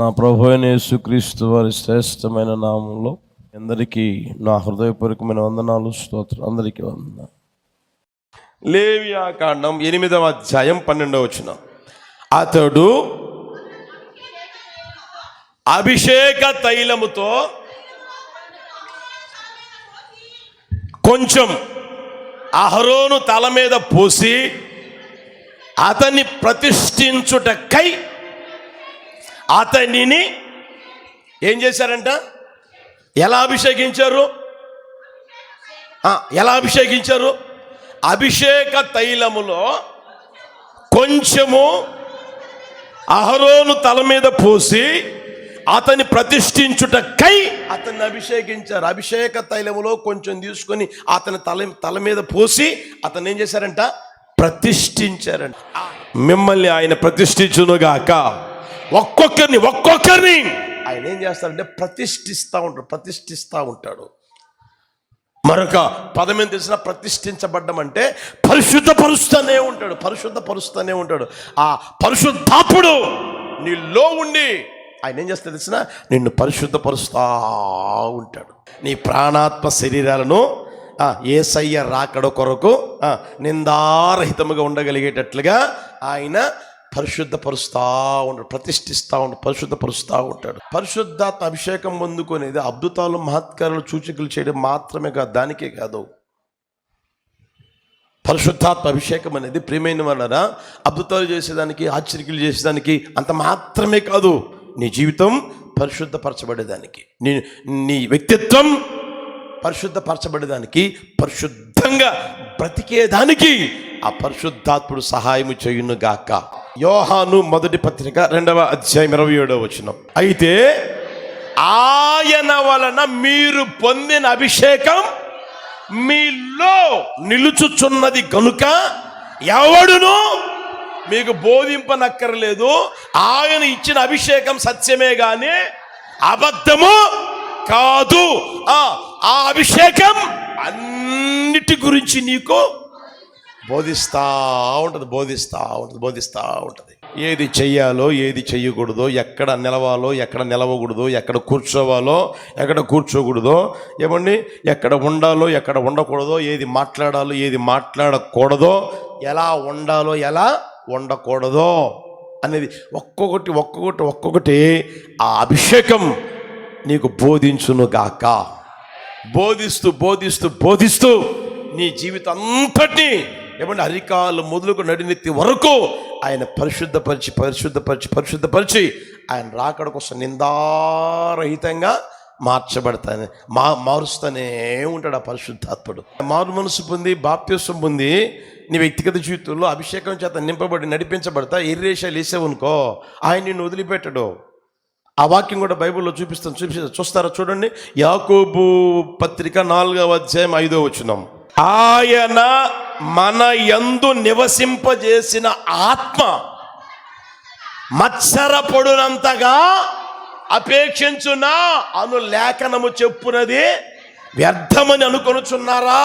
మన ప్రభు యేసుక్రీస్తు వారి శ్రేష్టమైన నామంలో అందరికీ నా హృదయపూర్వకమైన వందనాలు స్తోత్రం అందరికీ వందన లేవియా కాండం ఎనిమిదవ అధ్యాయం పన్నెండవ వచ్చిన అతడు అభిషేక తైలముతో కొంచెం అహరోను తల మీద పోసి అతన్ని ప్రతిష్ఠించుటకై అతనిని ఏం చేశారంట? ఎలా అభిషేకించారు? ఎలా అభిషేకించారు? అభిషేక తైలములో కొంచెము అహరోను తల మీద పోసి అతన్ని ప్రతిష్ఠించుటకై అతన్ని అభిషేకించారు. అభిషేక తైలములో కొంచెం తీసుకొని అతని తల తల మీద పోసి అతను ఏం చేశారంట? ప్రతిష్ఠించారంట. మిమ్మల్ని ఆయన ప్రతిష్ఠించునుగాక. ఒక్కొక్కరిని ఒక్కొక్కరిని. ఆయన ఏం చేస్తారంటే ప్రతిష్ఠిస్తూ ఉంటాడు ప్రతిష్ఠిస్తూ ఉంటాడు. మరొక పదం ఏం తెలిసిన ప్రతిష్ఠించబడ్డం అంటే పరిశుద్ధపరుస్తూనే ఉంటాడు పరిశుద్ధపరుస్తూనే ఉంటాడు. ఆ పరిశుద్ధాపుడు నీలో ఉండి ఆయన ఏం చేస్తా తెలిసిన నిన్ను పరిశుద్ధపరుస్తా ఉంటాడు. నీ ప్రాణాత్మ శరీరాలను ఏసయ్య రాకడ కొరకు నిందారహితముగా ఉండగలిగేటట్లుగా ఆయన పరిశుద్ధపరుస్తా ఉంటాడు ప్రతిష్ఠిస్తూ ఉంటాడు పరిశుద్ధపరుస్తూ ఉంటాడు. పరిశుద్ధాత్మ అభిషేకం పొందుకునేది అద్భుతాలు మహత్కారాలు సూచికలు చేయడం మాత్రమే కాదు దానికే కాదు. పరిశుద్ధాత్మ అభిషేకం అనేది ప్రియమైన వలన అద్భుతాలు చేసేదానికి ఆశ్చర్యలు చేసేదానికి అంత మాత్రమే కాదు. నీ జీవితం పరిశుద్ధపరచబడేదానికి నీ నీ వ్యక్తిత్వం పరిశుద్ధపరచబడేదానికి పరిశుద్ధంగా బ్రతికేదానికి ఆ పరిశుద్ధాత్ముడు సహాయము చేయును గాక యోహాను మొదటి పత్రిక రెండవ అధ్యాయం ఇరవై ఏడవ వచ్చిన అయితే ఆయన వలన మీరు పొందిన అభిషేకం మీలో నిలుచుచున్నది కనుక ఎవడును? మీకు బోధింపనక్కర్లేదు. ఆయన ఇచ్చిన అభిషేకం సత్యమే గాని అబద్ధము కాదు. ఆ అభిషేకం అన్నిటి గురించి నీకు బోధిస్తా ఉంటుంది బోధిస్తా ఉంటుంది బోధిస్తా ఉంటుంది. ఏది చెయ్యాలో ఏది చెయ్యకూడదో ఎక్కడ నిలవాలో ఎక్కడ నిలవకూడదో ఎక్కడ కూర్చోవాలో ఎక్కడ కూర్చోకూడదో ఏమండి? ఎక్కడ ఉండాలో ఎక్కడ ఉండకూడదో ఏది మాట్లాడాలో ఏది మాట్లాడకూడదో ఎలా ఉండాలో ఎలా ఉండకూడదో అనేది ఒక్కొక్కటి ఒక్కొక్కటి ఒక్కొక్కటి ఆ అభిషేకం నీకు బోధించును గాక. బోధిస్తూ బోధిస్తూ బోధిస్తూ నీ జీవితం అంతటి ఏమంటే అరికాలు మొదలుకు నడినెత్తి వరకు ఆయన పరిశుద్ధపరిచి పరిశుద్ధపరిచి పరిశుద్ధపరిచి ఆయన రాకడ కోసం నిందారహితంగా మార్చబడతాను మా మారుస్తూనే ఉంటాడు ఆ పరిశుద్ధాత్ముడు. మారు మనసు పొంది బాప్త్యసం పొంది నీ వ్యక్తిగత జీవితంలో అభిషేకం చేత నింపబడి నడిపించబడతా ఎర్రేషాలు వేసావనుకో ఆయన నిన్ను వదిలిపెట్టడు. ఆ వాక్యం కూడా బైబిల్లో చూపిస్తాను చూపి చూస్తారా చూడండి? యాకోబు పత్రిక నాలుగవ అధ్యాయం ఐదో వచ్చినాం ఆయన మన యందు నివసింపజేసిన ఆత్మ మత్సరపడునంతగా అపేక్షించునా అను లేఖనము చెప్పునది వ్యర్థమని అనుకొనుచున్నారా?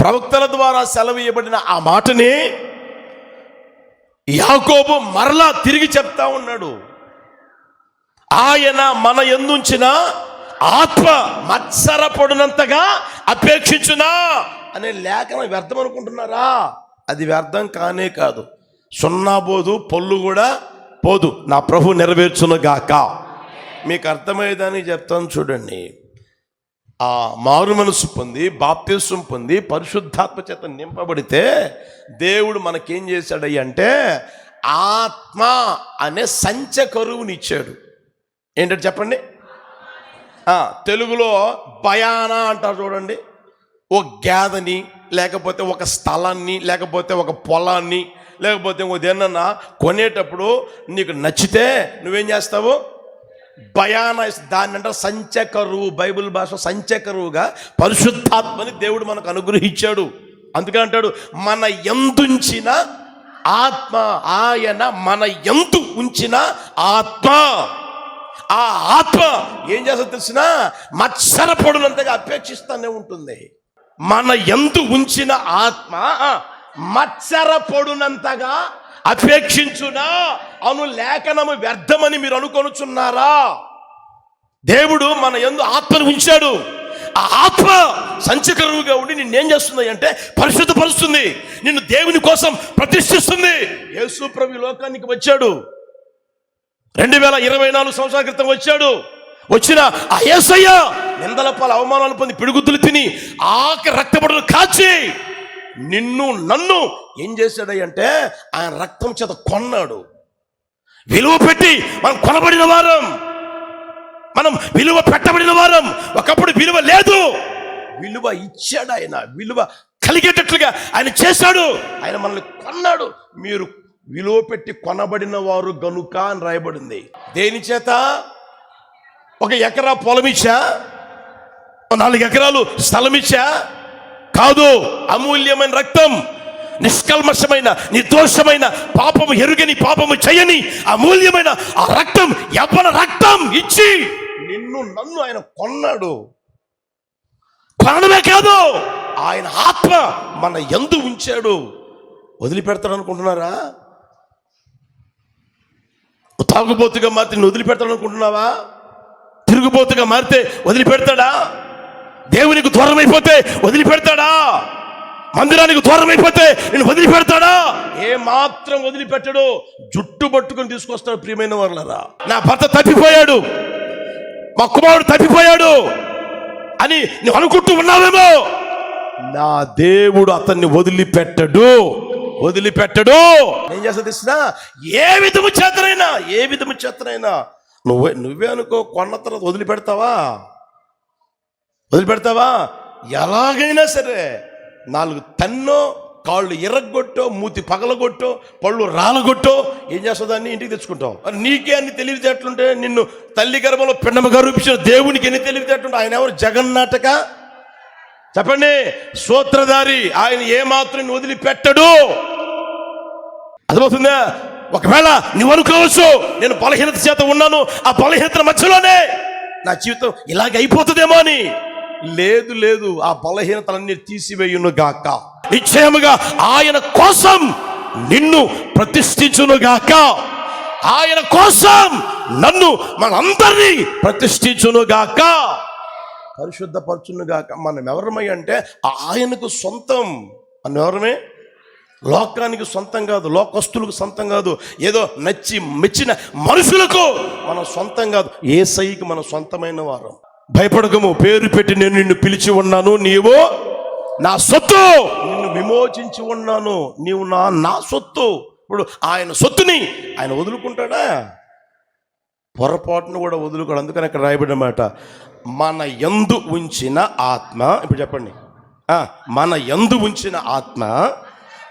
ప్రవక్తల ద్వారా సెలవు ఇవ్వబడిన ఆ మాటని యాకోబు మరలా తిరిగి చెప్తా ఉన్నాడు. ఆయన మన ఎందుంచిన ఆత్మ మత్సరపడినంతగా అపేక్షించునా? అనే లేఖనం వ్యర్థం అనుకుంటున్నారా? అది వ్యర్థం కానే కాదు. సున్నా పోదు పొల్లు కూడా పోదు. నా ప్రభు నెరవేర్చును గాక మీకు అర్థమయ్యేదని చెప్తాను చూడండి. ఆ మారు మనసు పొంది బాప్తిస్వం పొంది పరిశుద్ధాత్మ చేత నింపబడితే దేవుడు మనకేం చేశాడయ్య అంటే ఆత్మ అనే సంచ కరువునిచ్చాడు ఏంటంటే చెప్పండి? తెలుగులో భయానా అంటారు చూడండి. ఒక గ్యాదని లేకపోతే ఒక స్థలాన్ని లేకపోతే ఒక పొలాన్ని లేకపోతే ఒక దేనన్నా కొనేటప్పుడు నీకు నచ్చితే నువ్వేం చేస్తావు? భయాన దాన్ని అంటే సంచకరువు బైబిల్ భాష సంచకరువుగా పరిశుద్ధాత్మని దేవుడు మనకు అనుగ్రహించాడు. అందుకని అంటాడు మన ఎందుంచిన ఆత్మ ఆయన మన ఎందు ఉంచిన ఆత్మ. ఆ ఆత్మ ఏం చేస్తా తెలిసిన మత్సరపడునంతగా అపేక్షిస్తూనే ఉంటుంది. మన ఎందు ఉంచిన ఆత్మ మత్సర పొడునంతగా అపేక్షించునా? అను లేఖనము వ్యర్థమని మీరు అనుకొనుచున్నారా? దేవుడు మన ఎందు ఆత్మను ఉంచాడు. ఆ ఆత్మ సంచకరువుగా ఉండి నిన్నేం చేస్తుంది అంటే పరిశుద్ధపరుస్తుంది. నిన్ను దేవుని కోసం ప్రతిష్ఠిస్తుంది. యేసు ప్రభు లోకానికి వచ్చాడు. రెండు వేల ఇరవై నాలుగు సంవత్సరాల క్రితం వచ్చాడు. వచ్చిన ఆ యేసయ్య నిందల పాలు అవమానాలు పొంది పిడుగుద్దులు తిని ఆకి రక్తపడులు కాచి నిన్ను నన్ను ఏం చేశాడంటే ఆయన రక్తం చేత కొన్నాడు. విలువ పెట్టి మనం కొనబడిన వారం. మనం విలువ పెట్టబడిన వారం. ఒకప్పుడు విలువ లేదు. విలువ ఇచ్చాడు ఆయన. విలువ కలిగేటట్లుగా ఆయన చేశాడు. ఆయన మనల్ని కొన్నాడు. మీరు విలువ పెట్టి కొనబడిన వారు గనుక అని రాయబడింది. దేని చేత? ఒక ఎకరా పొలం ఇచ్చా? నాలుగు ఎకరాలు స్థలం ఇచ్చా? కాదు అమూల్యమైన రక్తం నిష్కల్మషమైన నిర్దోషమైన పాపము ఎరుగని పాపము చేయని అమూల్యమైన ఆ రక్తం ఎవరి రక్తం ఇచ్చి నిన్ను నన్ను ఆయన కొన్నాడు. కొనడమే కాదు ఆయన ఆత్మ మన ఎందు ఉంచాడు. వదిలిపెడతాడు అనుకుంటున్నారా తాగుబోతుగా మారితే నువ్వు వదిలిపెడతాడు అనుకుంటున్నావా తిరుగుబోతుగా మారితే వదిలిపెడతాడా? దేవునికి దూరం అయిపోతే వదిలిపెడతాడా? మందిరానికి దూరం అయిపోతే నేను వదిలిపెడతాడా? ఏ మాత్రం వదిలిపెట్టడు. జుట్టు పట్టుకొని తీసుకొస్తాడు ప్రియమైన వాళ్ళరా నా భర్త తప్పిపోయాడు. మా కుమారుడు తప్పిపోయాడు. అని నువ్వు అనుకుంటూ ఉన్నావేమో? నా దేవుడు అతన్ని వదిలిపెట్టడు. వదిలిపెట్టడు. ఏం చేస్తా తెలిసిన ఏ విధము చేతనైనా ఏ విధము చేతనైనా నువ్వే నువ్వే అనుకో కొన్న తర్వాత వదిలిపెడతావా? వదిలిపెడతావా? ఎలాగైనా సరే నాలుగు తన్నో కాళ్ళు ఎర్రగొట్టో మూతి పగలగొట్టో పళ్ళు రాలగొట్టో ఏం చేస్తావు దాన్ని? ఇంటికి తెచ్చుకుంటావు. మరి నీకే అన్ని తెలివితేటలుంటే నిన్ను తల్లి గర్భంలో పిండమ గర్వించిన దేవునికి ఎన్ని తెలివితేటలుంటే ఆయన ఎవరు? జగన్నాటక చెప్పండి. సూత్రధారి ఆయన ఏమాత్రం నువ్వు వదిలిపెట్టడు. అర్థమవుతుందా? ఒకవేళ నువ్వు అనుకోవచ్చు నేను బలహీనత చేత ఉన్నాను ఆ బలహీనత మధ్యలోనే నా జీవితం ఇలాగ అయిపోతుందేమో అని. లేదు లేదు ఆ బలహీనతలన్నీ తీసివేయును గాక నిశ్చయముగా ఆయన కోసం నిన్ను ప్రతిష్ఠించును గాక ఆయన కోసం నన్ను మనందరినీ ప్రతిష్ఠించును గాక పరిశుద్ధపరచును గాక మనం ఎవరమై అంటే ఆయనకు సొంతం. మనం ఎవరమే లోకానికి సొంతం కాదు లోకస్తులకు సొంతం కాదు. ఏదో నచ్చి మెచ్చిన మనుషులకు మన సొంతం కాదు. ఏ సైకి మన సొంతమైన వారం. భయపడకము పేరు పెట్టి నేను నిన్ను పిలిచి ఉన్నాను నీవు నా సొత్తు. నిన్ను విమోచించి ఉన్నాను నీవు నా నా సొత్తు. ఇప్పుడు ఆయన సొత్తుని ఆయన వదులుకుంటాడా? పొరపాటును కూడా వదులుకోడు అందుకని అక్కడ రాయబడిన మాట మన ఎందు ఉంచిన ఆత్మ ఇప్పుడు చెప్పండి. మన ఎందు ఉంచిన ఆత్మ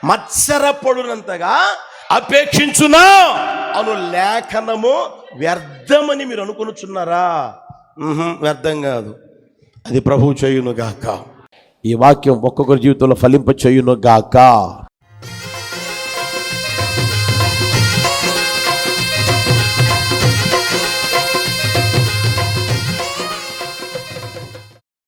మత్సరపడునంతగా అపేక్షించునా? అను లేఖనము వ్యర్థమని మీరు అనుకొనుచున్నారా? వ్యర్థం కాదు. అది ప్రభు చేయును గాక ఈ వాక్యం ఒక్కొక్కరి జీవితంలో ఫలింప చేయును గాక